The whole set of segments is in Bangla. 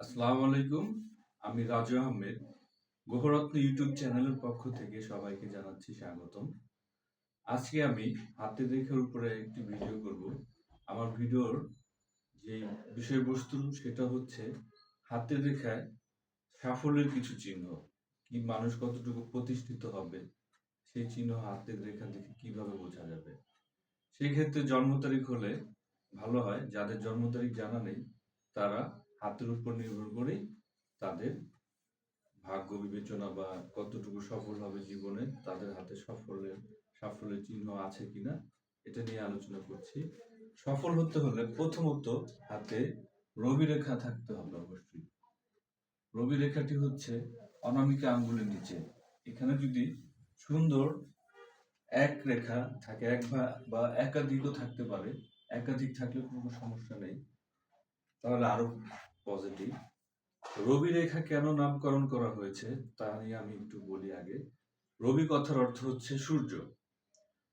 আসসালামু আলাইকুম। আমি রাজু আহমেদ। গ্রহরত্ন ইউটিউব চ্যানেলের পক্ষ থেকে সবাইকে জানাচ্ছি স্বাগতম। আজকে আমি হাতের রেখার উপরে একটি ভিডিও করব। আমার ভিডিওর যে বিষয়বস্তু, সেটা হচ্ছে হাতের রেখায় সাফল্যের কিছু চিহ্ন। কি মানুষ কতটুকু প্রতিষ্ঠিত হবে, সেই চিহ্ন হাতের রেখা দেখে কীভাবে বোঝা যাবে? সেই ক্ষেত্রে জন্ম তারিখ হলে ভালো হয়। যাদের জন্ম তারিখ জানা নেই, তারা হাতের উপর নির্ভর করেই তাদের ভাগ্য বিবেচনা বা কতটুকু সফল হবে জীবনে, তাদের হাতে সাফল্যের সাফল্যের চিহ্ন আছে কিনা, এটা নিয়ে আলোচনা করছি। সফল হতে হলে প্রথমত হাতে রবি রেখা থাকতে হবে অবশ্যই। রবি রেখাটি হচ্ছে অনামিকা আঙ্গুলের নিচে। এখানে যদি সুন্দর এক রেখা থাকে, এক বা একাধিকও থাকতে পারে, একাধিক থাকলে কোনো সমস্যা নেই। তাহলে আরও পজিটিভ রবি রেখা কেন নামকরণ করা হয়েছে, তা নিয়ে আমি একটু বলি আগে। রবি কথার অর্থ হচ্ছে সূর্য।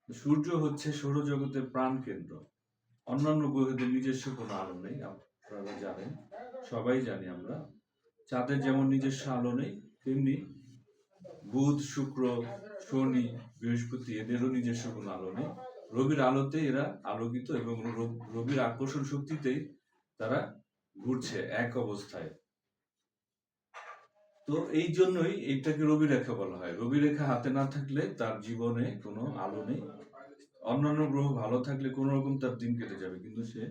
সূর্য হচ্ছে সৌরজগতের প্রাণ কেন্দ্র অন্যান্য গ্রহেদের নিজস্ব কোনো আলো নেই, আপনারা জানেন, সবাই জানি আমরা। চাঁদের যেমন নিজস্ব আলো নেই, তেমনি বুধ, শুক্র, শনি, বৃহস্পতি এদেরও নিজস্ব কোনো আলো নেই। রবির আলোতে এরা আলোকিত এবং রবির আকর্ষণ শক্তিতেই তারা ঘুরছে এক অবস্থায়। তো এই জন্যই এইটাকে রবি রেখা বলা হয়। রবি রেখা হাতে না থাকলে তার জীবনে কোনো আলো নেই। অন্যান্য গ্রহ ভালো থাকলে কোনো রকম তার দিন কেটে যাবে, কিন্তু সে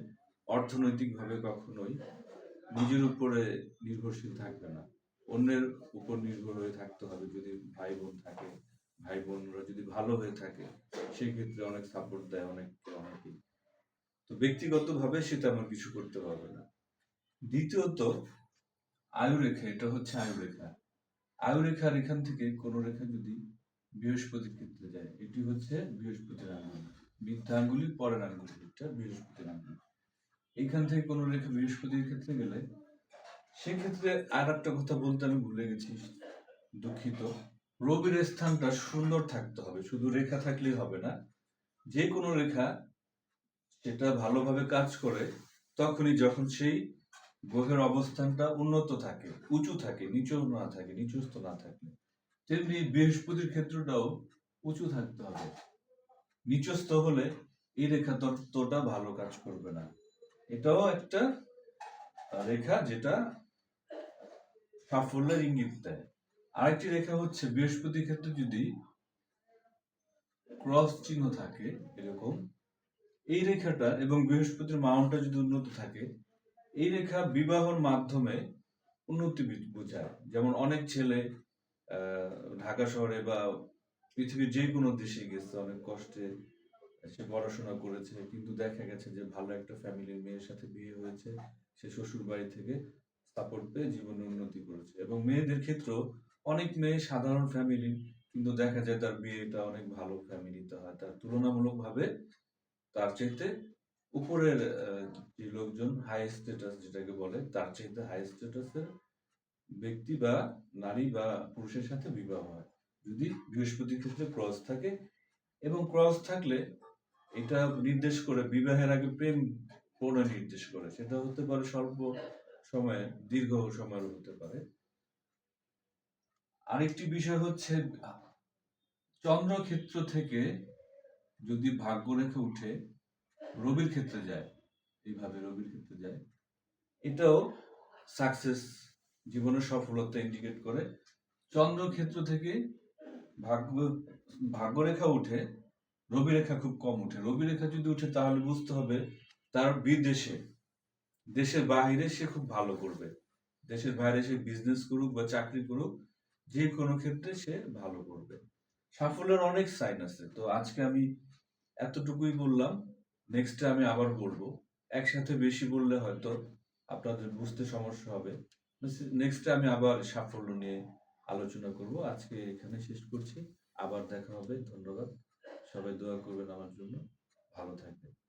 অর্থনৈতিকভাবে কখনোই নিজের উপরে নির্ভরশীল থাকবে না। অন্যের উপর নির্ভর হয়ে থাকতে হবে। যদি ভাই বোন থাকে ভাই বোনরা যদি ভালো হয়ে থাকে, সেই ক্ষেত্রে অনেক সাপোর্ট দেয় অনেককে অনেকেই। তো ব্যক্তিগতভাবে সে তেমন কিছু করতে পারবে না। দ্বিতীয়ত আয়ু রেখা এটা হচ্ছে আয়ু রেখা আয়ু রেখার এখান থেকে কোন রেখা যদি বৃহস্পতির ক্ষেত্রে যায়, এটি হচ্ছে বৃহস্পতির আঙ্গুল। আঙ্গুলির পরের আঙ্গুল, এটা বৃহস্পতির আঙ্গুল। এখান থেকে কোন রেখা বৃহস্পতির ক্ষেত্রে গেলে, সেক্ষেত্রে আর একটা কথা বলতে আমি ভুলে গেছি, দুঃখিত। রবির স্থানটা সুন্দর থাকতে হবে, শুধু রেখা থাকলেই হবে না। যে কোনো রেখা সেটা ভালোভাবে কাজ করে, তখনই যখন সেই গ্রহের অবস্থানটা উন্নত থাকে, উঁচু থাকে, নিচু না থাকে, নিচুস্থ না থাকে তেমনি বৃহস্পতির ক্ষেত্রটাও উঁচু থাকতে হবে। নিচস্থ হলে এই রেখা তত্ত্বটা ভালো কাজ করবে না। এটাও একটা রেখা যেটা সাফল্যের ইঙ্গিত দেয়। আরেকটি রেখা হচ্ছে বৃহস্পতির ক্ষেত্রে যদি ক্রস চিহ্ন থাকে এরকম, এই রেখাটা এবং বৃহস্পতির মাউন্টটা যদি উন্নত থাকে এই রেখা বিবাহর মাধ্যমে উন্নতি বোঝায়। যেমন অনেক ছেলে ঢাকা শহরে বা পৃথিবীর যে কোনো দেশে গেছে, অনেক কষ্টে সে পড়াশোনা করেছে, কিন্তু দেখা গেছে যে ভালো একটা ফ্যামিলির মেয়ের সাথে বিয়ে হয়েছে, সে শ্বশুর বাড়ি থেকে সাপোর্ট পেয়ে জীবনে উন্নতি করেছে। এবং মেয়েদের ক্ষেত্রেও অনেক মেয়ে সাধারণ ফ্যামিলি কিন্তু দেখা যায় তার বিয়েটা অনেক ভালো ফ্যামিলিতে হয়। তার তুলনামূলকভাবে তার চাইতে উপরের যে লোকজন হাই স্ট্যাটাস যেটাকে বলে, তার চাইতে হাই স্ট্যাটাসের ব্যক্তি বা নারী বা পুরুষের সাথে বিবাহ হয়। যদি বৃহস্পতির ক্ষেত্রে ক্রস থাকে এবং ক্রস থাকলে এটা নির্দেশ করে, বিবাহের আগে প্রেম প্রণয় নির্দেশ করে। সেটা হতে পারে স্বল্প সময়ে, দীর্ঘ সময়ের হতে পারে। আরেকটি বিষয় হচ্ছে, চন্দ্রক্ষেত্র থেকে যদি ভাগ্য রেখে উঠে রবির ক্ষেত্রে যায়, এইভাবে রবির ক্ষেত্রে যায়। এটাও সাকসেস জীবনের সফলতা ইন্ডিকেট করে। চন্দ্র ক্ষেত্র থেকে ভাগ্য, ভাগ্যরেখা উঠে রবি রেখা খুব কম উঠে। রবি রেখা যদি উঠে, তাহলে বুঝতে হবে তার বিদেশে, দেশের বাইরে সে খুব ভালো করবে। দেশের বাইরে সে বিজনেস করুক বা চাকরি করুক, যে কোনো ক্ষেত্রে সে ভালো করবে। সাফল্যের অনেক সাইন আছে। তো আজকে আমি এতটুকুই বললাম। নেক্সটে আমি আবার বলব। একসাথে বেশি বললে হয়তো আপনাদের বুঝতে সমস্যা হবে। নেক্সটে আমি আবার সাফল্য নিয়ে আলোচনা করব। আজকে এখানে শেষ করছি। আবার দেখা হবে। ধন্যবাদ। সবাই দোয়া করবেন আমার জন্য। ভালো থাকবেন।